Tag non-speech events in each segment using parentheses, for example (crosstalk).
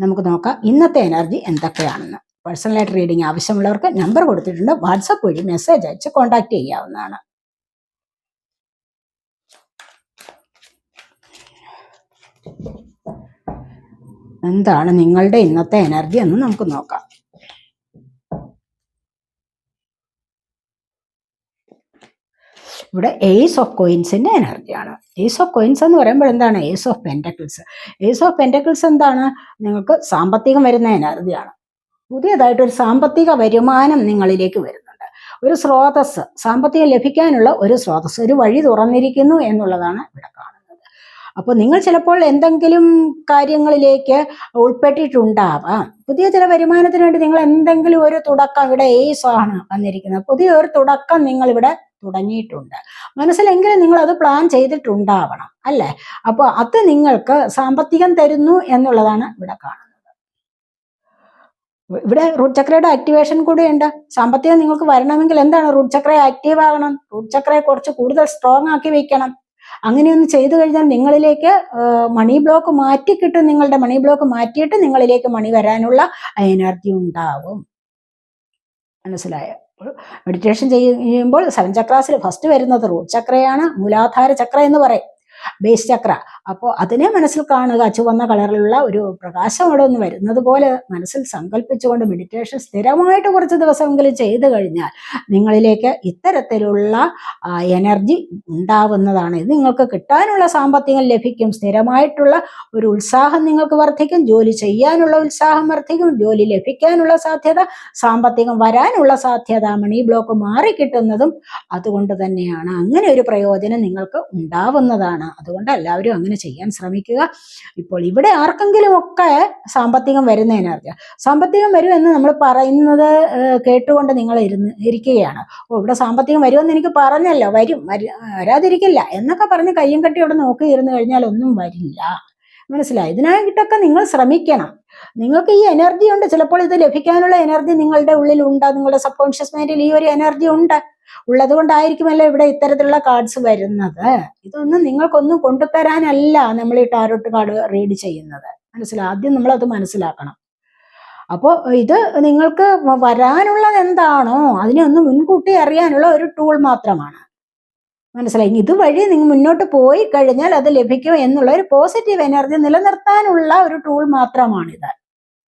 നമുക്ക് നോക്കാം. ഇന്നത്തെ എനർജി എന്തൊക്കെയാണെന്ന്. പേഴ്സണലായിട്ട് റീഡിംഗ് ആവശ്യമുള്ളവർക്ക് നമ്പർ കൊടുത്തിട്ടുണ്ട്. വാട്സപ്പ് വഴി മെസ്സേജ് അയച്ച് കോൺടാക്ട് ചെയ്യാവുന്നതാണ്. എന്താണ് നിങ്ങളുടെ ഇന്നത്തെ എനർജി എന്ന് നമുക്ക് നോക്കാം. ഇവിടെ ഏസ് ഓഫ് കോയിൻസിന്റെ എനർജിയാണ് ഏസ് ഓഫ് കോയിൻസ് എന്ന് പറയുമ്പോൾ എന്താണ്? Ace of pentacles ace of pentacles എന്താണ്? നിങ്ങൾക്ക് സാമ്പത്തികം വരുന്ന എനർജിയാണ് പുതിയതായിട്ടൊരു സാമ്പത്തിക വരുമാനം നിങ്ങളിലേക്ക് വരുന്നുണ്ട്. ഒരു സ്രോതസ് സാമ്പത്തികം ലഭിക്കാനുള്ള ഒരു സ്രോതസ് ഒരു വഴി തുറന്നിരിക്കുന്നു എന്നുള്ളതാണ് ഇവിടെ കാണുന്നത്. അപ്പോൾ നിങ്ങൾ ചിലപ്പോൾ എന്തെങ്കിലും കാര്യങ്ങളിലേക്ക് ഉൾപ്പെട്ടിട്ടുണ്ടാവാം. പുതിയ ചില വരുമാനത്തിന് വേണ്ടി നിങ്ങൾ എന്തെങ്കിലും ഒരു തുടക്കം ഇവിടെ ഏസ് ആണ് വന്നിരിക്കുന്നത്. പുതിയ ഒരു തുടക്കം നിങ്ങൾ ഇവിടെ തുടങ്ങിയിട്ടുണ്ട്. മനസ്സിലെങ്കിലും നിങ്ങൾ അത് പ്ലാൻ ചെയ്തിട്ടുണ്ടാവണം അല്ലേ? അപ്പോൾ അത് നിങ്ങൾക്ക് സാമ്പത്തികം തരുന്നു എന്നുള്ളതാണ് ഇവിടെ കാണുന്നത്. ഇവിടെ റൂട്ട് ചക്രയുടെ ആക്ടിവേഷൻ കൂടെയുണ്ട്. സാമ്പത്തികം നിങ്ങൾക്ക് വരണമെങ്കിൽ എന്താണ് റൂട്ട് ചക്ര ആക്റ്റീവ് ആകണം? റൂട്ട് ചക്രയെ കുറച്ച് കൂടുതൽ സ്ട്രോങ് ആക്കി വെക്കണം. അങ്ങനെയൊന്ന് ചെയ്തു കഴിഞ്ഞാൽ നിങ്ങളിലേക്ക് മണി ബ്ലോക്ക് മാറ്റി കിട്ടും. നിങ്ങളുടെ മണി ബ്ലോക്ക് മാറ്റിയിട്ട് നിങ്ങളിലേക്ക് മണി വരാനുള്ള എനർജി ഉണ്ടാവും. മനസ്സിലായോ? മെഡിറ്റേഷൻ ചെയ്യുമ്പോൾ സെവൻ ചക്രാസിൽ ഫസ്റ്റ് വരുന്നത് റൂട്ട് ചക്രയാണ് മൂലാധാര ചക്ര എന്ന് പറയും. ബേസ് ചക്ര അപ്പോൾ അതിനെ മനസ്സിൽ കാണുക ചുവന്ന കളറിലുള്ള ഒരു പ്രകാശം അവിടെ ഒന്ന് വരുന്നത് പോലെ മനസ്സിൽ സങ്കല്പിച്ചുകൊണ്ട് മെഡിറ്റേഷൻ സ്ഥിരമായിട്ട് കുറച്ച് ദിവസമെങ്കിലും ചെയ്തു കഴിഞ്ഞാൽ നിങ്ങളിലേക്ക് ഇത്തരത്തിലുള്ള എനർജി ഉണ്ടാവുന്നതാണ്. ഇത് നിങ്ങൾക്ക് കിട്ടാനുള്ള സാമ്പത്തികം ലഭിക്കും. സ്ഥിരമായിട്ടുള്ള ഒരു ഉത്സാഹം നിങ്ങൾക്ക് വർദ്ധിക്കും. ജോലി ചെയ്യാനുള്ള ഉത്സാഹം വർദ്ധിക്കും. ജോലി ലഭിക്കാനുള്ള സാധ്യത സാമ്പത്തികം വരാനുള്ള സാധ്യത മണി ബ്ലോക്ക് മാറിക്കിട്ടുന്നതും അതുകൊണ്ട് തന്നെയാണ്. അങ്ങനെ ഒരു പ്രയോജനം നിങ്ങൾക്ക് ഉണ്ടാവുന്നതാണ്. അതുകൊണ്ട് എല്ലാവരും അങ്ങനെ ചെയ്യാൻ ശ്രമിക്കുക. ഇപ്പോൾ ഇവിടെ ആർക്കെങ്കിലും ഒക്കെ സാമ്പത്തികം വരുന്നതിനറിയാം സാമ്പത്തികം വരുമെന്ന് നമ്മൾ പറയുന്നത് കേട്ടുകൊണ്ട് നിങ്ങൾ ഇരുന്ന് ഇരിക്കുകയാണ്. ഓ ഇവിടെ സാമ്പത്തികം വരുമെന്ന് എനിക്ക് പറഞ്ഞല്ലോ. വരും. വരാതിരിക്കില്ല. എന്നൊക്കെ പറഞ്ഞ് കയ്യും കട്ടി അവിടെ നോക്കി ഇരുന്ന് കഴിഞ്ഞാൽ ഒന്നും വരില്ല. മനസ്സിലായി? ഇതിനായിട്ടൊക്കെ നിങ്ങൾ ശ്രമിക്കണം. നിങ്ങൾക്ക് ഈ എനർജി ഉണ്ട്. ചിലപ്പോൾ ഇത് ലഭിക്കാനുള്ള എനർജി നിങ്ങളുടെ ഉള്ളിൽ ഉണ്ട് നിങ്ങളുടെ സബ് കോൺഷ്യസ് മൈൻഡിൽ ഈ ഒരു എനർജി ഉണ്ട്. ഉള്ളത് കൊണ്ടായിരിക്കുമല്ലോ ഇവിടെ ഇത്തരത്തിലുള്ള കാർഡ്സ് വരുന്നത്. ഇതൊന്നും നിങ്ങൾക്കൊന്നും കൊണ്ടുതരാനല്ല നമ്മൾ ഈ ടാരോട്ട് കാർഡ് റീഡ് ചെയ്യുന്നത്. മനസ്സിലായി ആദ്യം നമ്മളത് മനസ്സിലാക്കണം. അപ്പോൾ ഇത് നിങ്ങൾക്ക് വരാനുള്ളത് എന്താണോ അതിനെ ഒന്ന് മുൻകൂട്ടി അറിയാനുള്ള ഒരു ടൂൾ മാത്രമാണ്. മനസ്സിലായി? ഇതുവഴി നിങ്ങൾ മുന്നോട്ട് പോയി കഴിഞ്ഞാൽ അത് ലഭിക്കും എന്നുള്ള ഒരു പോസിറ്റീവ് എനർജി നിലനിർത്താനുള്ള ഒരു ടൂൾ മാത്രമാണിത്.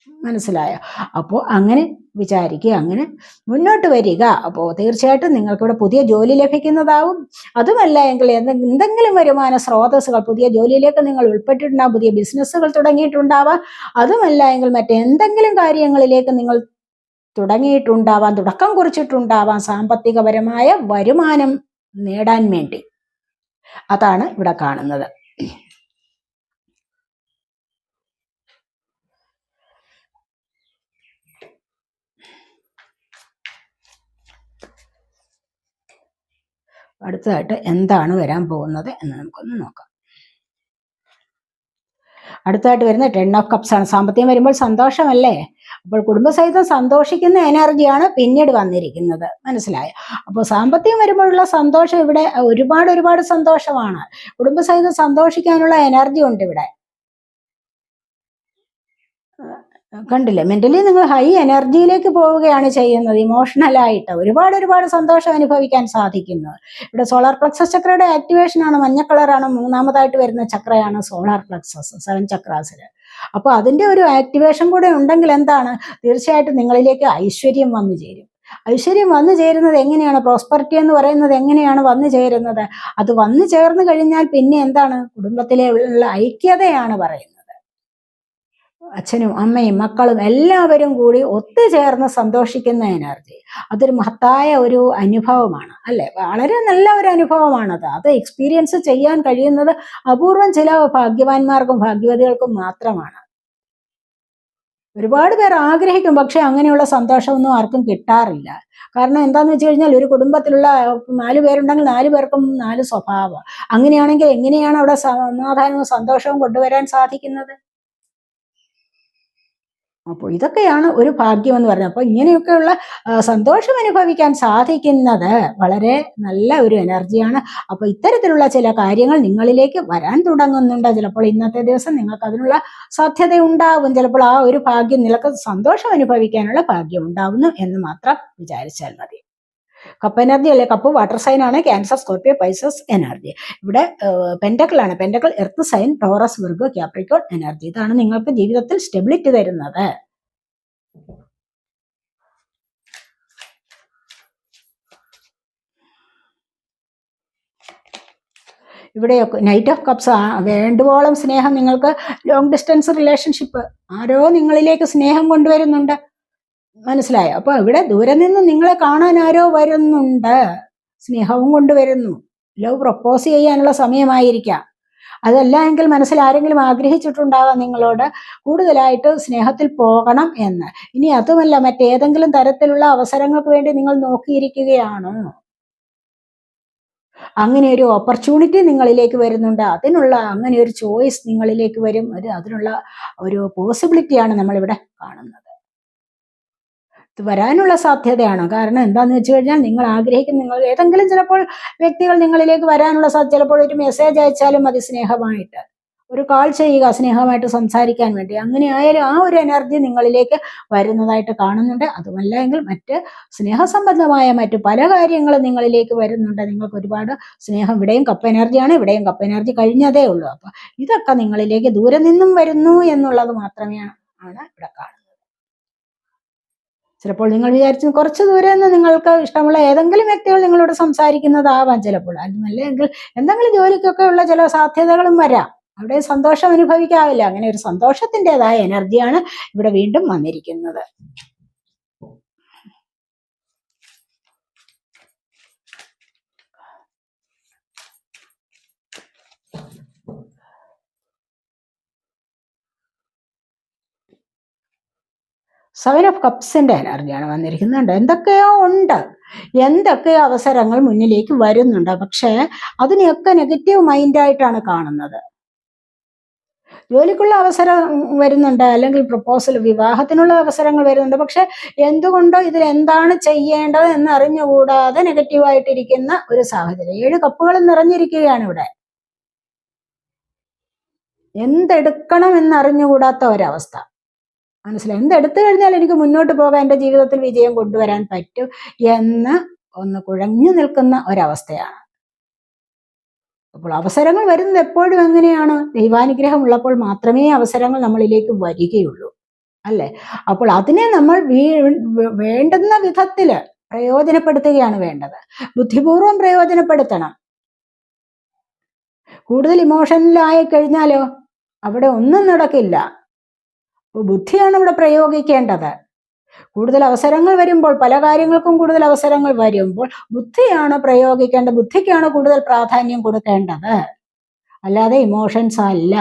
മനസ്സിലായോ? അപ്പോൾ അങ്ങനെ വിചാരിക്കുക അങ്ങനെ മുന്നോട്ട് വരിക. അപ്പോൾ തീർച്ചയായിട്ടും നിങ്ങൾക്കിവിടെ പുതിയ ജോലി ലഭിക്കുന്നതാവും. അതുമല്ല എങ്കിൽ എന്തെങ്കിലും വരുമാന സ്രോതസ്സുകൾ പുതിയ ജോലിയിലേക്ക് നിങ്ങൾ ഉൾപ്പെട്ടിട്ടുണ്ടാവും പുതിയ ബിസിനസ്സുകൾ തുടങ്ങിയിട്ടുണ്ടാവാം. അതുമല്ല എങ്കിൽ മറ്റെന്തെങ്കിലും കാര്യങ്ങളിലേക്ക് നിങ്ങൾ തുടങ്ങിയിട്ടുണ്ടാവാം തുടക്കം കുറിച്ചിട്ടുണ്ടാവാം സാമ്പത്തികപരമായ വരുമാനം നേടാൻ വേണ്ടി. അതാണ് ഇവിടെ കാണുന്നത്. അടുത്തതായിട്ട് എന്താണ് വരാൻ പോകുന്നത് എന്ന് നമുക്കൊന്ന് നോക്കാം. അടുത്തതായിട്ട് വരുന്ന ടെൻ ഓഫ് കപ്സ് ആണ്. സാമ്പത്തികം വരുമ്പോൾ സന്തോഷമല്ലേ? അപ്പോൾ കുടുംബസഹിതം സന്തോഷിക്കുന്ന എനർജിയാണ് പിന്നീട് വന്നിരിക്കുന്നത്. മനസ്സിലായോ? അപ്പോൾ സാമ്പത്തികം വരുമ്പോഴുള്ള സന്തോഷം ഇവിടെ ഒരുപാട് ഒരുപാട് സന്തോഷമാണ്. കുടുംബസഹിതം സന്തോഷിക്കാനുള്ള എനർജി ഉണ്ട് ഇവിടെ. കണ്ടില്ലേ? മെന്റലി നിങ്ങൾ ഹൈ എനർജിയിലേക്ക് പോവുകയാണ് ചെയ്യുന്നത്. ഇമോഷണലായിട്ട് ഒരുപാട് ഒരുപാട് സന്തോഷം അനുഭവിക്കാൻ സാധിക്കുന്നു. ഇവിടെ സോളാർ പ്ലക്സസ് ചക്രയുടെ ആക്ടിവേഷൻ ആണ്. മഞ്ഞ കളറാണ് മൂന്നാമതായിട്ട് വരുന്ന ചക്രയാണ് സോളാർ പ്ലക്സസ് സെവൻ ചക്രാസിൽ അപ്പോൾ അതിന്റെ ഒരു ആക്ടിവേഷൻ കൂടെ ഉണ്ടെങ്കിൽ എന്താണ്? തീർച്ചയായിട്ടും നിങ്ങളിലേക്ക് ഐശ്വര്യം വന്നു ചേരും. ഐശ്വര്യം വന്നു ചേരുന്നത് എങ്ങനെയാണ്? പ്രോസ്പെറിറ്റി എന്ന് പറയുന്നത് എങ്ങനെയാണ് വന്നു ചേരുന്നത്? അത് വന്നു ചേർന്ന് കഴിഞ്ഞാൽ പിന്നെ എന്താണ്? കുടുംബത്തിലെ ഉള്ള ഐക്യതയാണ് പറയുന്നത്. അച്ഛനും അമ്മയും മക്കളും എല്ലാവരും കൂടി ഒത്തുചേർന്ന് സന്തോഷിക്കുന്ന എനർജി അതൊരു മഹത്തായ ഒരു അനുഭവമാണ് അല്ലെ? വളരെ നല്ല ഒരു അനുഭവമാണത്. അത് എക്സ്പീരിയൻസ് ചെയ്യാൻ കഴിയുന്നത് അപൂർവം ചില ഭാഗ്യവാന്മാർക്കും ഭാഗ്യവതികൾക്കും മാത്രമാണ്. ഒരുപാട് പേർ ആഗ്രഹിക്കും പക്ഷെ അങ്ങനെയുള്ള സന്തോഷമൊന്നും ആർക്കും കിട്ടാറില്ല. കാരണം എന്താന്ന് വെച്ച് കഴിഞ്ഞാൽ ഒരു കുടുംബത്തിലുള്ള നാല് പേരുണ്ടെങ്കിൽ നാല് പേർക്കും നാല് സ്വഭാവം. അങ്ങനെയാണെങ്കിൽ എങ്ങനെയാണ് അവിടെ സമാധാനവും സന്തോഷവും കൊണ്ടുവരാൻ സാധിക്കുന്നത്? അപ്പോൾ ഇതൊക്കെയാണ് ഒരു ഭാഗ്യം എന്ന് പറയുന്നത് അപ്പോൾ ഇങ്ങനെയൊക്കെയുള്ള സന്തോഷം അനുഭവിക്കാൻ സാധിക്കുന്നത് വളരെ നല്ല ഒരു എനർജിയാണ് അപ്പോൾ ഇത്തരത്തിലുള്ള ചില കാര്യങ്ങൾ നിങ്ങളിലേക്ക് വരാൻ തുടങ്ങുന്നുണ്ട്. ചിലപ്പോൾ ഇന്നത്തെ ദിവസം നിങ്ങൾക്ക് അതിനുള്ള സാധ്യത ഉണ്ടാവും ചിലപ്പോൾ ആ ഒരു ഭാഗ്യം നിങ്ങൾക്ക് സന്തോഷം അനുഭവിക്കാനുള്ള ഭാഗ്യം ഉണ്ടാവുന്നു എന്ന് മാത്രം വിചാരിച്ചാൽ മതി. കപ്പ് എനർജി അല്ലെ? കപ്പ് വാട്ടർ സൈൻ ആണ്. ക്യാൻസർ സ്കോർപ്പിയോ പൈസസ് എനർജി ഇവിടെ പെൻഡക്കിൾ ആണ്. Pentacle earth sign Taurus Virgo Capricorn energy ഇതാണ് നിങ്ങൾക്ക് ജീവിതത്തിൽ സ്റ്റെബിലിറ്റി തരുന്നത്. ഇവിടെയൊക്കെ നൈറ്റ് ഓഫ് കപ്സ് വേണ്ടുവോളം സ്നേഹം നിങ്ങൾക്ക് ലോങ് ഡിസ്റ്റൻസ് റിലേഷൻഷിപ്പ് ആരോ നിങ്ങളിലേക്ക് സ്നേഹം കൊണ്ടുവരുന്നുണ്ട്. മനസ്സിലായോ? അപ്പൊ ഇവിടെ ദൂരെ നിന്ന് നിങ്ങളെ കാണാൻ ആരോ വരുന്നുണ്ട്. സ്നേഹവും കൊണ്ടുവരുന്നു ലവ് പ്രപ്പോസ് ചെയ്യാനുള്ള സമയമായിരിക്കാം. അതല്ല എങ്കിൽ മനസ്സിൽ ആരെങ്കിലും ആഗ്രഹിച്ചിട്ടുണ്ടാകാം നിങ്ങളോട് കൂടുതലായിട്ട് സ്നേഹത്തിൽ പോകണം എന്ന്. ഇനി അതുമല്ല മറ്റേതെങ്കിലും തരത്തിലുള്ള അവസരങ്ങൾക്ക് വേണ്ടി നിങ്ങൾ നോക്കിയിരിക്കുകയാണ്. അങ്ങനെ ഒരു ഓപ്പർച്യൂണിറ്റി നിങ്ങളിലേക്ക് വരുന്നുണ്ട്. അതിനുള്ള അങ്ങനെ ഒരു ചോയ്സ് നിങ്ങളിലേക്ക് വരും. ഒരു അതിനുള്ള ഒരു പോസിബിലിറ്റിയാണ് നമ്മളിവിടെ കാണുന്നത്. വരാനുള്ള സാധ്യതയാണ്. കാരണം എന്താന്ന് വെച്ച് കഴിഞ്ഞാൽ നിങ്ങൾ ആഗ്രഹിക്കുന്ന നിങ്ങൾ ഏതെങ്കിലും ചിലപ്പോൾ വ്യക്തികൾ നിങ്ങളിലേക്ക് വരാനുള്ള സാധ്യത ചിലപ്പോൾ ഒരു മെസ്സേജ് അയച്ചാലും മതി സ്നേഹമായിട്ട് ഒരു കാൾ ചെയ്യുക സ്നേഹമായിട്ട് സംസാരിക്കാൻ വേണ്ടി. അങ്ങനെ ആയാലും ആ ഒരു എനർജി നിങ്ങളിലേക്ക് വരുന്നതായിട്ട് കാണുന്നുണ്ട്. അതുമല്ല എങ്കിൽ മറ്റ് സ്നേഹസംബന്ധമായ മറ്റ് പല കാര്യങ്ങളും നിങ്ങളിലേക്ക് വരുന്നുണ്ട്. നിങ്ങൾക്ക് ഒരുപാട് സ്നേഹം ഇവിടെയും കപ്പ് എനർജിയാണ് ഇവിടെയും കപ്പ് എനർജി കഴിഞ്ഞതേ ഉള്ളൂ. അപ്പൊ ഇതൊക്കെ നിങ്ങളിലേക്ക് ദൂരെ നിന്നും വരുന്നു എന്നുള്ളത് മാത്രമേ ആണ് ഇവിടെ ചിലപ്പോൾ നിങ്ങൾ വിചാരിച്ചു കുറച്ച് ദൂരെ നിന്ന് നിങ്ങൾക്ക് ഇഷ്ടമുള്ള ഏതെങ്കിലും വ്യക്തികൾ നിങ്ങളോട് സംസാരിക്കുന്നതാവാം ചിലപ്പോൾ. അല്ലെങ്കിൽ എന്തെങ്കിലും ജോലിക്കൊക്കെ ഉള്ള ചില സാധ്യതകളും വരാം. അവിടെ സന്തോഷം അനുഭവിക്കാവില്ല. അങ്ങനെ ഒരു സന്തോഷത്തിന്റെതായ എനർജിയാണ് ഇവിടെ വീണ്ടും വന്നിരിക്കുന്നത്. സെവൻ ഓഫ് കപ്സിന്റെ എനർജിയാണ് വന്നിരിക്കുന്നുണ്ട്. എന്തൊക്കെയോ ഉണ്ട്. എന്തൊക്കെയോ അവസരങ്ങൾ മുന്നിലേക്ക് വരുന്നുണ്ട്. പക്ഷേ അതിനെയൊക്കെ നെഗറ്റീവ് മൈൻഡായിട്ടാണ് കാണുന്നത്. ജോലിക്കുള്ള അവസരം വരുന്നുണ്ട്. അല്ലെങ്കിൽ പ്രപ്പോസൽ വിവാഹത്തിനുള്ള അവസരങ്ങൾ വരുന്നുണ്ട്. പക്ഷെ എന്തുകൊണ്ടോ ഇതിൽ എന്താണ് ചെയ്യേണ്ടത് എന്ന് അറിഞ്ഞുകൂടാതെ നെഗറ്റീവായിട്ടിരിക്കുന്ന ഒരു സാഹചര്യം. ഏഴ് കപ്പുകൾ നിറഞ്ഞിരിക്കുകയാണ് ഇവിടെ. എന്തെടുക്കണം എന്നറിഞ്ഞുകൂടാത്ത ഒരവസ്ഥ. മനസ്സിലായി. എന്തെടുത്തു കഴിഞ്ഞാൽ എനിക്ക് മുന്നോട്ട് പോകാൻ എന്റെ ജീവിതത്തിൽ വിജയം കൊണ്ടുവരാൻ പറ്റും എന്ന് ഒന്ന് കുഴഞ്ഞു നിൽക്കുന്ന ഒരവസ്ഥയാണ്. അപ്പോൾ അവസരങ്ങൾ വരുന്നത് എപ്പോഴും എങ്ങനെയാണ്? ദൈവാനുഗ്രഹം ഉള്ളപ്പോൾ മാത്രമേ അവസരങ്ങൾ നമ്മളിലേക്ക് വരികയുള്ളൂ. അല്ലേ? അപ്പോൾ അതിനെ നമ്മൾ വീ- വേണ്ടുന്ന വിധത്തിൽ പ്രയോജനപ്പെടുത്തുകയാണ് വേണ്ടത്. ബുദ്ധിപൂർവം പ്രയോജനപ്പെടുത്തണം. കൂടുതൽ ഇമോഷണലായി കഴിഞ്ഞാലോ? അവിടെ ഒന്നും നടക്കില്ല. ബുദ്ധിയാണ് ഇവിടെ പ്രയോഗിക്കേണ്ടത്. കൂടുതൽ അവസരങ്ങൾ വരുമ്പോൾ പല കാര്യങ്ങൾക്കും കൂടുതൽ അവസരങ്ങൾ വരുമ്പോൾ ബുദ്ധിയാണ് പ്രയോഗിക്കേണ്ടത് ബുദ്ധിക്കാണ് കൂടുതൽ പ്രാധാന്യം കൊടുക്കേണ്ടത്. അല്ലാതെ ഇമോഷൻസ് അല്ല.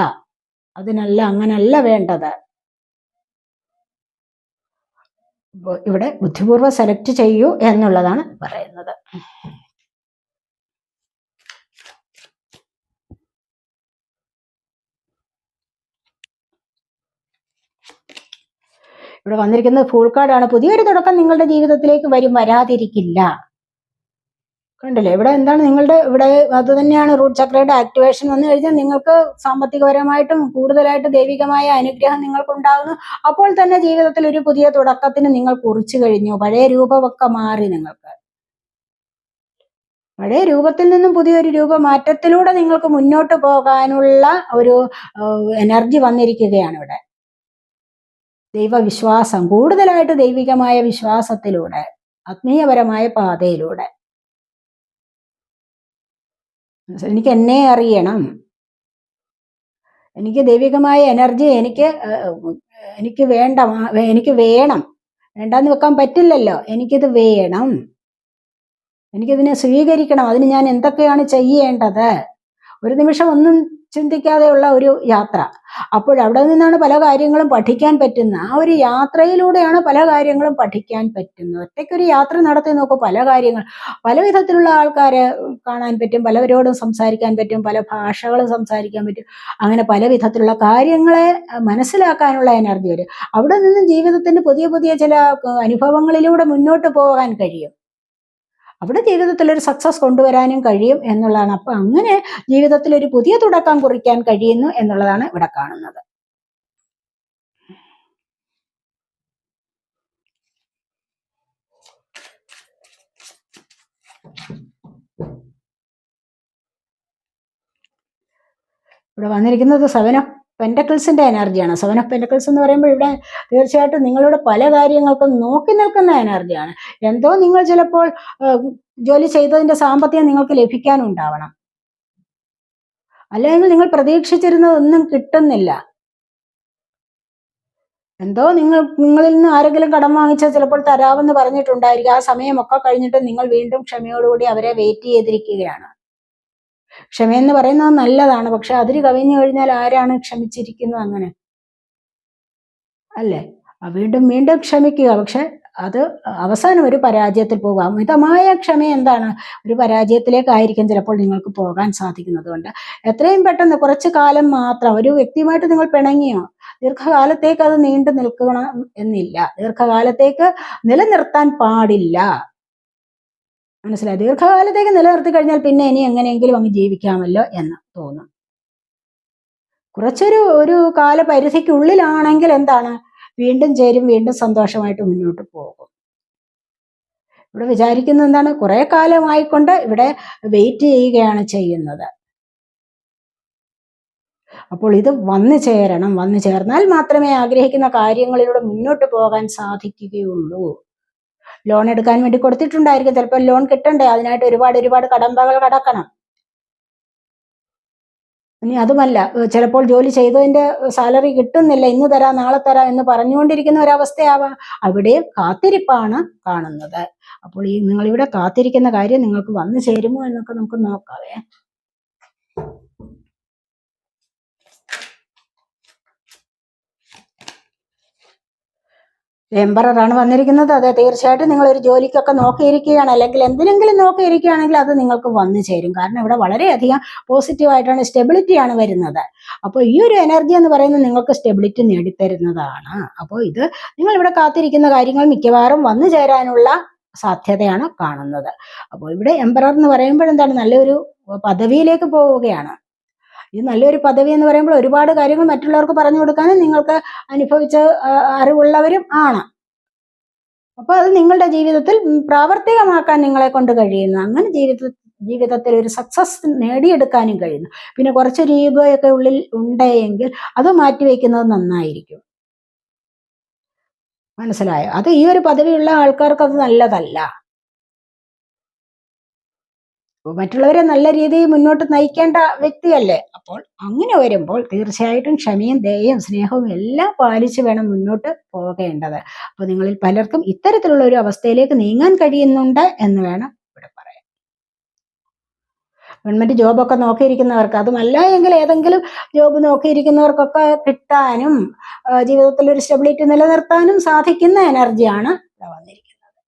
അതിനല്ല അങ്ങനല്ല വേണ്ടത്. ഇവിടെ ബുദ്ധിപൂർവം സെലക്ട് ചെയ്യൂ എന്നുള്ളതാണ് പറയുന്നത്. ഇവിടെ വന്നിരിക്കുന്നത് ഫുൾ കാർഡാണ് പുതിയൊരു തുടക്കം നിങ്ങളുടെ ജീവിതത്തിലേക്ക് വരും. വരാതിരിക്കില്ല. കണ്ടില്ലേ? ഇവിടെ എന്താണ് നിങ്ങളുടെ ഇവിടെ അത് തന്നെയാണ് റൂട്ട് ചക്രയുടെ ആക്ടിവേഷൻ വന്നു കഴിഞ്ഞാൽ നിങ്ങൾക്ക് സാമ്പത്തികപരമായിട്ടും കൂടുതലായിട്ട് ദൈവികമായ അനുഗ്രഹം നിങ്ങൾക്കുണ്ടാകുന്നു. അപ്പോൾ തന്നെ ജീവിതത്തിൽ ഒരു പുതിയ തുടക്കത്തിന് നിങ്ങൾ കുറിച്ചു കഴിഞ്ഞു. പഴയ രൂപമൊക്കെ മാറി നിങ്ങൾക്ക്. പഴയ രൂപത്തിൽ നിന്നും പുതിയൊരു രൂപ മാറ്റത്തിലൂടെ നിങ്ങൾക്ക് മുന്നോട്ട് പോകാനുള്ള ഒരു എനർജി വന്നിരിക്കുകയാണ് ഇവിടെ. ദൈവവിശ്വാസം കൂടുതലായിട്ട് ദൈവികമായ വിശ്വാസത്തിലൂടെ ആത്മീയപരമായ പാതയിലൂടെ. എനിക്ക് എന്നെ അറിയണം. എനിക്ക് ദൈവികമായ എനർജി എനിക്ക് എനിക്ക് വേണ്ട എനിക്ക് വേണം. വേണ്ടെന്ന് വെക്കാൻ പറ്റില്ലല്ലോ. എനിക്കിത് വേണം. എനിക്കിതിനെ സ്വീകരിക്കണം. അതിന് ഞാൻ എന്തൊക്കെയാണ് ചെയ്യേണ്ടത്? ഒരു നിമിഷം ഒന്നും ചിന്തിക്കാതെയുള്ള ഒരു യാത്ര. അപ്പോഴവിടെ നിന്നാണ് പല കാര്യങ്ങളും പഠിക്കാൻ പറ്റുന്നത് ആ ഒരു യാത്രയിലൂടെയാണ് പല കാര്യങ്ങളും പഠിക്കാൻ പറ്റുന്നത്. ഒറ്റയ്ക്കൊരു യാത്ര നടത്തി നോക്കും പല കാര്യങ്ങൾ പല വിധത്തിലുള്ള ആൾക്കാരെ കാണാൻ പറ്റും പലവരോടും സംസാരിക്കാൻ പറ്റും പല ഭാഷകൾ സംസാരിക്കാൻ പറ്റും. അങ്ങനെ പല വിധത്തിലുള്ള കാര്യങ്ങളെ മനസ്സിലാക്കാനുള്ള എനർജി വരും. അവിടെ നിന്നും ജീവിതത്തിന് പുതിയ പുതിയ ചില അനുഭവങ്ങളിലൂടെ മുന്നോട്ട് പോകാൻ കഴിയും. അവിടെ ജീവിതത്തിൽ ഒരു സക്സസ് കൊണ്ടുവരാനും കഴിയും എന്നുള്ളതാണ്. അപ്പൊ അങ്ങനെ ജീവിതത്തിൽ ഒരു പുതിയ തുടക്കം കുറിക്കാൻ കഴിയുന്നു എന്നുള്ളതാണ് ഇവിടെ കാണുന്നത്. ഇവിടെ വന്നിരിക്കുന്നത് സെവൻ ഓഫ് പെന്റക്കിൾസിന്റെ എനർജിയാണ് സെവൻ ഓഫ് പെന്റക്കിൾസ് എന്ന് പറയുമ്പോൾ ഇവിടെ തീർച്ചയായിട്ടും നിങ്ങളുടെ പല കാര്യങ്ങൾക്കും നോക്കി നിൽക്കുന്ന എനർജിയാണ് എന്തോ നിങ്ങൾ ചിലപ്പോൾ ജോലി ചെയ്തതിന്റെ സാമ്പത്തികം നിങ്ങൾക്ക് ലഭിക്കാനുണ്ടാവണം. അല്ലെങ്കിൽ നിങ്ങൾ പ്രതീക്ഷിച്ചിരുന്നതൊന്നും കിട്ടുന്നില്ല. എന്തോ നിങ്ങൾ നിങ്ങളിൽ നിന്ന് ആരെങ്കിലും കടം വാങ്ങിച്ചാൽ ചിലപ്പോൾ തരാമെന്ന് പറഞ്ഞിട്ടുണ്ടായിരിക്കും. ആ സമയമൊക്കെ കഴിഞ്ഞിട്ട് നിങ്ങൾ വീണ്ടും ക്ഷമയോടുകൂടി അവരെ വെയിറ്റ് ചെയ്തിരിക്കുകയാണ്. ക്ഷമയെന്ന് പറയുന്നത് നല്ലതാണ് പക്ഷെ അതിര് കവിഞ്ഞു കഴിഞ്ഞാൽ ആരാണ് ക്ഷമിച്ചിരിക്കുന്നത് അങ്ങനെ? അല്ലേ? വീണ്ടും വീണ്ടും ക്ഷമിക്കുക. പക്ഷെ അത് അവസാനം ഒരു പരാജയത്തിൽ പോകുക മിതമായ ക്ഷമ എന്താണ്? ഒരു പരാജയത്തിലേക്കായിരിക്കും ചിലപ്പോൾ നിങ്ങൾക്ക് പോകാൻ സാധിക്കുന്നത് കൊണ്ട് എത്രയും പെട്ടെന്ന് കുറച്ച് കാലം മാത്രം ഒരു വ്യക്തിയുമായിട്ട് നിങ്ങൾ പിണങ്ങിയോ? ദീർഘകാലത്തേക്ക് അത് നീണ്ടു നിൽക്കണം എന്നില്ല. ദീർഘകാലത്തേക്ക് നിലനിർത്താൻ പാടില്ല. മനസ്സിലായി. ദീർഘകാലത്തേക്ക് നിലനിർത്തി കഴിഞ്ഞാൽ പിന്നെ ഇനി എങ്ങനെയെങ്കിലും അങ്ങ് ജീവിക്കാമല്ലോ എന്ന് തോന്നും. കുറച്ചൊരു ഒരു കാലപരിധിക്കുള്ളിലാണെങ്കിൽ എന്താണ്? വീണ്ടും ചേരും വീണ്ടും സന്തോഷമായിട്ട് മുന്നോട്ട് പോകും. ഇവിടെ വിചാരിക്കുന്നത് എന്താണ്? കുറെ കാലമായിക്കൊണ്ട് ഇവിടെ വെയിറ്റ് ചെയ്യുകയാണ് ചെയ്യുന്നത്. അപ്പോൾ ഇത് വന്നു ചേരണം. വന്നു ചേർന്നാൽ മാത്രമേ ആഗ്രഹിക്കുന്ന കാര്യങ്ങളിലൂടെ മുന്നോട്ട് പോകാൻ സാധിക്കുകയുള്ളൂ. ലോൺ എടുക്കാൻ വേണ്ടി കൊടുത്തിട്ടുണ്ടായിരിക്കും. ചിലപ്പോൾ ലോൺ കിട്ടണ്ടേ? അതിനായിട്ട് ഒരുപാട് ഒരുപാട് കടമ്പകൾ കടക്കണം. ഇനി അതുമല്ല ചിലപ്പോൾ ജോലി ചെയ്തതിന്റെ സാലറി കിട്ടുന്നില്ല. ഇന്ന് തരാം നാളെ തരാം എന്ന് പറഞ്ഞുകൊണ്ടിരിക്കുന്ന ഒരവസ്ഥയാവാം. അവിടെ കാത്തിരിപ്പാണ് കാണുന്നത്. അപ്പോൾ ഈ നിങ്ങളിവിടെ കാത്തിരിക്കുന്ന കാര്യം നിങ്ങൾക്ക് വന്നു ചേരുമോ എന്നൊക്കെ നമുക്ക് നോക്കാവേ. എംബറാണ് വന്നിരിക്കുന്നത്. അതെ തീർച്ചയായിട്ടും നിങ്ങൾ ഒരു ജോലിക്കൊക്കെ നോക്കിയിരിക്കുകയാണ്. അല്ലെങ്കിൽ എന്തിനെങ്കിലും നോക്കിയിരിക്കുകയാണെങ്കിൽ അത് നിങ്ങൾക്ക് വന്നു ചേരും. കാരണം ഇവിടെ വളരെയധികം പോസിറ്റീവായിട്ടാണ് സ്റ്റെബിലിറ്റിയാണ് വരുന്നത്. അപ്പോൾ ഈ ഒരു എനർജി എന്ന് പറയുന്നത് നിങ്ങൾക്ക് സ്റ്റെബിലിറ്റി നേടിത്തരുന്നതാണ്. അപ്പോൾ ഇത് നിങ്ങൾ ഇവിടെ കാത്തിരിക്കുന്ന കാര്യങ്ങൾ മിക്കവാറും വന്നു ചേരാനുള്ള സാധ്യതയാണ് കാണുന്നത്. അപ്പോൾ ഇവിടെ എംബറർ എന്ന് പറയുമ്പോൾ എന്താണ്? നല്ലൊരു പദവിയിലേക്ക് പോവുകയാണ്. ഇത് നല്ലൊരു പദവി എന്ന് പറയുമ്പോൾ ഒരുപാട് കാര്യങ്ങൾ മറ്റുള്ളവർക്ക് പറഞ്ഞു കൊടുക്കാനും നിങ്ങൾക്ക് അനുഭവിച്ച അറിവുള്ളവരും ആണ്. അപ്പൊ അത് നിങ്ങളുടെ ജീവിതത്തിൽ പ്രാവർത്തികമാക്കാൻ നിങ്ങളെ കൊണ്ട് കഴിയുന്നു. അങ്ങനെ ജീവിത ജീവിതത്തിൽ ഒരു സക്സസ് നേടിയെടുക്കാനും കഴിയുന്നു. പിന്നെ കുറച്ചൊരു ഈഗോയൊക്കെ ഉള്ളിൽ ഉണ്ടെങ്കിൽ അത് മാറ്റിവെക്കുന്നത് നന്നായിരിക്കും. മനസ്സിലായോ? അത് ഈ ഒരു പദവിയുള്ള ആൾക്കാർക്ക് അത് നല്ലതല്ല. മറ്റുള്ളവരെ നല്ല രീതിയിൽ മുന്നോട്ട് നയിക്കേണ്ട വ്യക്തിയല്ലേ? അപ്പോൾ അങ്ങനെ വരുമ്പോൾ തീർച്ചയായിട്ടും ക്ഷമയും ദയയും സ്നേഹവും എല്ലാം പാലിച്ച് വേണം മുന്നോട്ട് പോകേണ്ടത്. അപ്പോൾ നിങ്ങളിൽ പലർക്കും ഇത്തരത്തിലുള്ള ഒരു അവസ്ഥയിലേക്ക് നീങ്ങാൻ കഴിയുന്നുണ്ട് എന്ന് വേണം ഇവിടെ പറയാൻ. ഗവൺമെന്റ് ജോബൊക്കെ നോക്കിയിരിക്കുന്നവർക്ക് അതുമല്ല എങ്കിൽ ഏതെങ്കിലും ജോബ് നോക്കിയിരിക്കുന്നവർക്കൊക്കെ കിട്ടാനും ജീവിതത്തിൽ ഒരു സ്റ്റെബിലിറ്റി നിലനിർത്താനും സാധിക്കുന്ന എനർജിയാണ് വന്നിരിക്കുന്നത്.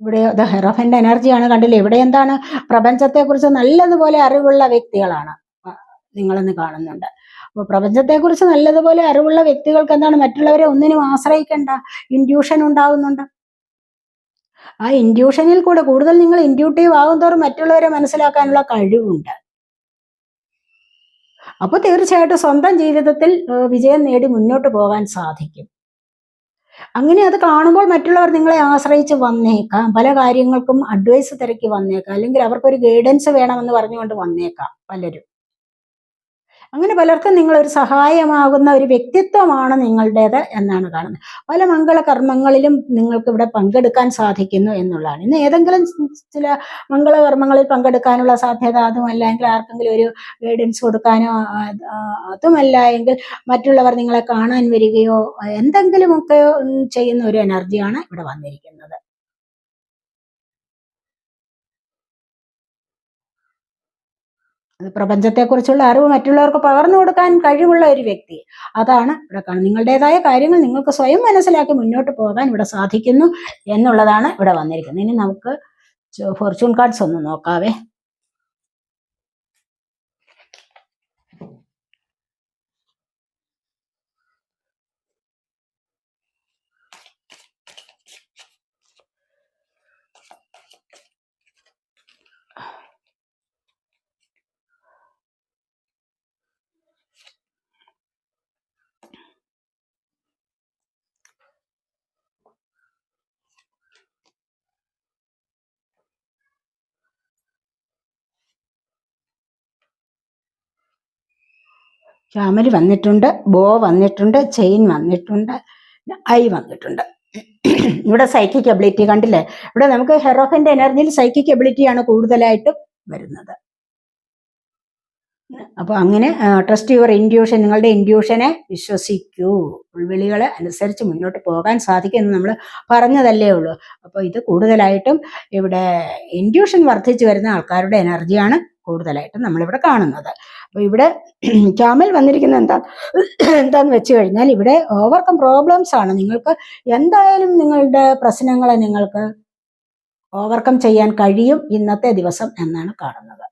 ഇവിടെ ദ ഹെറോഫന്റെ എനർജിയാണ് കണ്ടില്ലേ? ഇവിടെ എന്താണ്? പ്രപഞ്ചത്തെക്കുറിച്ച് നല്ലതുപോലെ അറിവുള്ള വ്യക്തികളാണ്. നിങ്ങളെന്ന് കാണുന്നുണ്ട്. അപ്പോൾ പ്രപഞ്ചത്തെക്കുറിച്ച് നല്ലതുപോലെ അറിവുള്ള വ്യക്തികൾക്ക് എന്താണ്? മറ്റുള്ളവരെ ഒന്നിനും ആശ്രയിക്കേണ്ട. ഇൻഡ്യൂഷൻ ഉണ്ടാവുന്നുണ്ട്. ആ ഇൻഡ്യൂഷനിൽ കൂടെ കൂടുതൽ നിങ്ങൾ ഇൻഡ്യൂട്ടീവ് ആകും തോറും മറ്റുള്ളവരെ മനസ്സിലാക്കാനുള്ള കഴിവുണ്ട്. അപ്പോൾ തീർച്ചയായിട്ടും സ്വന്തം ജീവിതത്തിൽ വിജയം നേടി മുന്നോട്ട് പോകാൻ സാധിക്കും. അങ്ങനെ അത് കാണുമ്പോൾ മറ്റുള്ളവർ നിങ്ങളെ ആശ്രയിച്ച് വന്നേക്കാം. പല കാര്യങ്ങൾക്കും അഡ്വൈസ് തിരക്കി വന്നേക്കാം. അല്ലെങ്കിൽ അവർക്കൊരു ഗൈഡൻസ് വേണമെന്ന് പറഞ്ഞുകൊണ്ട് വന്നേക്കാം പലരും. അങ്ങനെ പലർക്കും നിങ്ങളൊരു സഹായമാകുന്ന ഒരു വ്യക്തിത്വമാണ് നിങ്ങളുടേത് എന്നാണ് കാണുന്നത്. പല മംഗള കർമ്മങ്ങളിലും നിങ്ങൾക്ക് ഇവിടെ പങ്കെടുക്കാൻ സാധിക്കുന്നു എന്നുള്ളതാണ്. ഇന്ന് ഏതെങ്കിലും ചില മംഗളകർമ്മങ്ങളിൽ പങ്കെടുക്കാനുള്ള സാധ്യത അതുമല്ല എങ്കിൽ ആർക്കെങ്കിലും ഒരു ഗൈഡൻസ് കൊടുക്കാനോ അതുമല്ല എങ്കിൽ മറ്റുള്ളവർ നിങ്ങളെ കാണാൻ വരികയോ എന്തെങ്കിലുമൊക്കെ ചെയ്യുന്ന ഒരു എനർജിയാണ് ഇവിടെ വന്നിരിക്കുന്നത്. പ്രപഞ്ചത്തെക്കുറിച്ചുള്ള അറിവ് മറ്റുള്ളവർക്ക് പകർന്നു കൊടുക്കാൻ കഴിവുള്ള ഒരു വ്യക്തി. അതാണ് ഇവിടെ കാണുന്നത്. നിങ്ങളുടേതായ കാര്യങ്ങൾ നിങ്ങൾക്ക് സ്വയം മനസ്സിലാക്കി മുന്നോട്ട് പോകാൻ ഇവിടെ സാധിക്കുന്നു എന്നുള്ളതാണ് ഇവിടെ വന്നിരിക്കുന്നത്. ഇനി നമുക്ക് ഫോർച്യൂൺ കാർഡ്സ് ഒന്ന് നോക്കാവേ. ക്യാമൽ വന്നിട്ടുണ്ട് ബോ വന്നിട്ടുണ്ട് ചെയിൻ വന്നിട്ടുണ്ട് ഐ വന്നിട്ടുണ്ട്. ഇവിടെ സൈക്കിക് എബിലിറ്റി കണ്ടില്ലേ? ഇവിടെ നമുക്ക് ഹെറോഫിന്റെ എനർജിയിൽ സൈക്കിക് എബിലിറ്റിയാണ് കൂടുതലായിട്ടും വരുന്നത്. അപ്പൊ അങ്ങനെ ട്രസ്റ്റ് യുവർ ഇൻഡ്യൂഷൻ നിങ്ങളുടെ ഇൻഡ്യൂഷനെ വിശ്വസിക്കൂ. ഉൾവിളികളെ അനുസരിച്ച് മുന്നോട്ട് പോകാൻ സാധിക്കും എന്ന് നമ്മൾ പറഞ്ഞതല്ലേ ഉള്ളൂ. അപ്പോൾ ഇത് കൂടുതലായിട്ടും ഇവിടെ ഇൻഡ്യൂഷൻ വർദ്ധിച്ചു വരുന്ന ആൾക്കാരുടെ എനർജിയാണ് കൂടുതലായിട്ടും നമ്മളിവിടെ കാണുന്നത്. അപ്പോൾ ഇവിടെ (clears throat) ക്യാമിൽ വന്നിരിക്കുന്നത് എന്താ (clears throat) എന്താന്ന് വെച്ച് കഴിഞ്ഞാൽ ഇവിടെ ഓവർകം പ്രോബ്ലംസ് ആണ്. നിങ്ങൾക്ക് എന്തായാലും നിങ്ങളുടെ പ്രശ്നങ്ങളെ നിങ്ങൾക്ക് ഓവർകം ചെയ്യാൻ കഴിയും ഇന്നത്തെ ദിവസം എന്നാണ് കാണുന്നത്.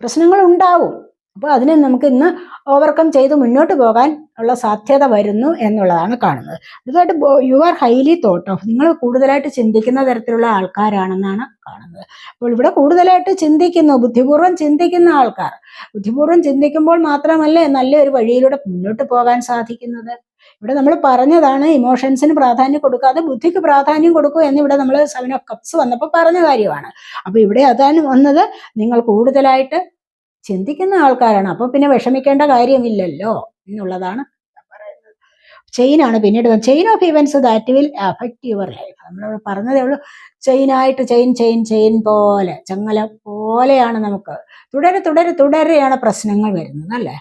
പ്രശ്നങ്ങൾ ഉണ്ടാവും. അപ്പോൾ അതിനെ നമുക്ക് ഇന്ന് ഓവർകം ചെയ്ത് മുന്നോട്ട് പോകാൻ ഉള്ള സാധ്യത വരുന്നു എന്നുള്ളതാണ് കാണുന്നത്. അതുമായിട്ട് you are highly thought of നിങ്ങൾ കൂടുതലായിട്ട് ചിന്തിക്കുന്ന തരത്തിലുള്ള ആൾക്കാരാണെന്നാണ് കാണുന്നത്. അപ്പോൾ ഇവിടെ കൂടുതലായിട്ട് ചിന്തിക്കുന്നു ബുദ്ധിപൂർവം ചിന്തിക്കുന്ന ആൾക്കാർ. ബുദ്ധിപൂർവം ചിന്തിക്കുമ്പോൾ മാത്രമല്ലേ നല്ലൊരു വഴിയിലൂടെ മുന്നോട്ട് പോകാൻ സാധിക്കുന്നത്? ഇവിടെ നമ്മൾ പറഞ്ഞതാണ് ഇമോഷൻസിന് പ്രാധാന്യം കൊടുക്കാതെ ബുദ്ധിക്ക് പ്രാധാന്യം കൊടുക്കൂ എന്ന് ഇവിടെ നമ്മൾ സെവൻ ഓഫ് കപ്സ് വന്നപ്പോൾ പറഞ്ഞ കാര്യമാണ്. അപ്പോൾ ഇവിടെ അതാണ് വന്നത്. നിങ്ങൾ കൂടുതലായിട്ട് ചിന്തിക്കുന്ന ആൾക്കാരാണ്. അപ്പൊ പിന്നെ വിഷമിക്കേണ്ട കാര്യമില്ലല്ലോ എന്നുള്ളതാണ് പറയുന്നത്. ചെയിനാണ് പിന്നീട് chain of events that will affect your life നമ്മളിവിടെ പറഞ്ഞതേ ഉള്ളൂ. ചെയിനായിട്ട് ചെയിൻ ചെയിൻ ചെയിൻ പോലെ ചങ്ങല പോലെയാണ് നമുക്ക്. തുടരെ തുടരെ തുടരെയാണ് പ്രശ്നങ്ങൾ വരുന്നത് അല്ലേ?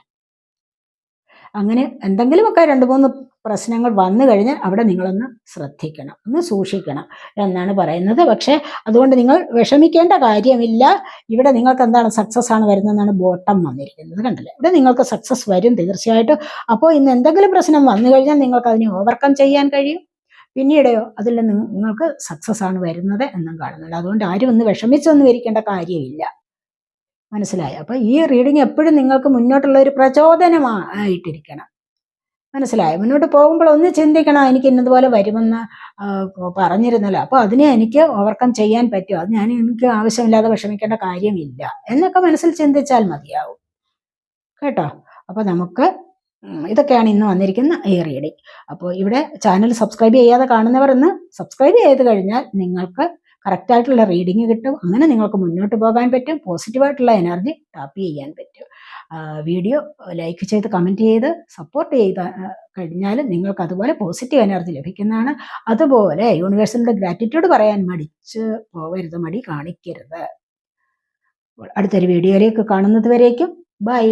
അങ്ങനെ എന്തെങ്കിലുമൊക്കെ രണ്ട് മൂന്ന് പ്രശ്നങ്ങൾ വന്നു കഴിഞ്ഞാൽ അവിടെ നിങ്ങളൊന്ന് ശ്രദ്ധിക്കണം ഒന്ന് സൂക്ഷിക്കണം എന്നാണ് പറയുന്നത്. പക്ഷേ അതുകൊണ്ട് നിങ്ങൾ വിഷമിക്കേണ്ട കാര്യമില്ല. ഇവിടെ നിങ്ങൾക്ക് എന്താണ് സക്സസ് ആണ് വരുന്നതെന്നാണ് ബോട്ടം വന്നിരിക്കുന്നത് കണ്ടല്ലേ? ഇവിടെ നിങ്ങൾക്ക് സക്സസ് വരും തീർച്ചയായിട്ടും. അപ്പോൾ ഇന്ന് എന്തെങ്കിലും പ്രശ്നം വന്നു കഴിഞ്ഞാൽ നിങ്ങൾക്ക് അതിനെ ഓവർകം ചെയ്യാൻ കഴിയും. പിന്നീടയോ അതിൽ നിങ്ങൾക്ക് സക്സസ് ആണ് വരുന്നത് എന്നും കാണുന്നുണ്ട്. അതുകൊണ്ട് ആരും ഒന്ന് വിഷമിച്ചൊന്നും ഇരിക്കേണ്ട കാര്യമില്ല. മനസ്സിലായോ? അപ്പൊ ഈ റീഡിങ് എപ്പോഴും നിങ്ങൾക്ക് മുന്നോട്ടുള്ള ഒരു പ്രചോദനമായിട്ടിരിക്കണം. മനസ്സിലായോ. മുന്നോട്ട് പോകുമ്പോൾ ഒന്ന് ചിന്തിക്കണം എനിക്ക് ഇന്നതുപോലെ വരുമെന്ന് പറഞ്ഞിരുന്നല്ലോ. അപ്പോൾ അതിനെ എനിക്ക് ഓവർകം ചെയ്യാൻ പറ്റുമോ അത് ഞാൻ എനിക്ക് ആവശ്യമില്ലാതെ വിഷമിക്കേണ്ട കാര്യമില്ല. എന്നൊക്കെ മനസ്സിൽ ചിന്തിച്ചാൽ മതിയാവും. കേട്ടോ? അപ്പോൾ നമുക്ക് ഇതൊക്കെയാണ് ഇന്ന് വന്നിരിക്കുന്ന ഈ റീഡിങ്. അപ്പോൾ ഇവിടെ ചാനൽ സബ്സ്ക്രൈബ് ചെയ്യാതെ കാണുന്നവർ ഇന്ന് സബ്സ്ക്രൈബ് ചെയ്ത് കഴിഞ്ഞാൽ നിങ്ങൾക്ക് കറക്റ്റായിട്ടുള്ള റീഡിങ് കിട്ടും. അങ്ങനെ നിങ്ങൾക്ക് മുന്നോട്ട് പോകാൻ പറ്റും. പോസിറ്റീവായിട്ടുള്ള എനർജി ടാപ്പ് ചെയ്യാൻ പറ്റും. വീഡിയോ ലൈക്ക് ചെയ്ത് കമന്റ് ചെയ്ത് സപ്പോർട്ട് ചെയ്ത് കഴിഞ്ഞാൽ നിങ്ങൾക്ക് അതുപോലെ പോസിറ്റീവ് എനർജി ലഭിക്കുന്നതാണ്. അതുപോലെ യൂണിവേഴ്സിന്റെ ഗ്രാറ്റിറ്റ്യൂഡ് പറയാൻ മടിച്ച് പോകരുത് മടി കാണിക്കരുത്. അടുത്തൊരു വീഡിയോയിലേക്ക് കാണുന്നത് വരേക്കും. ബൈ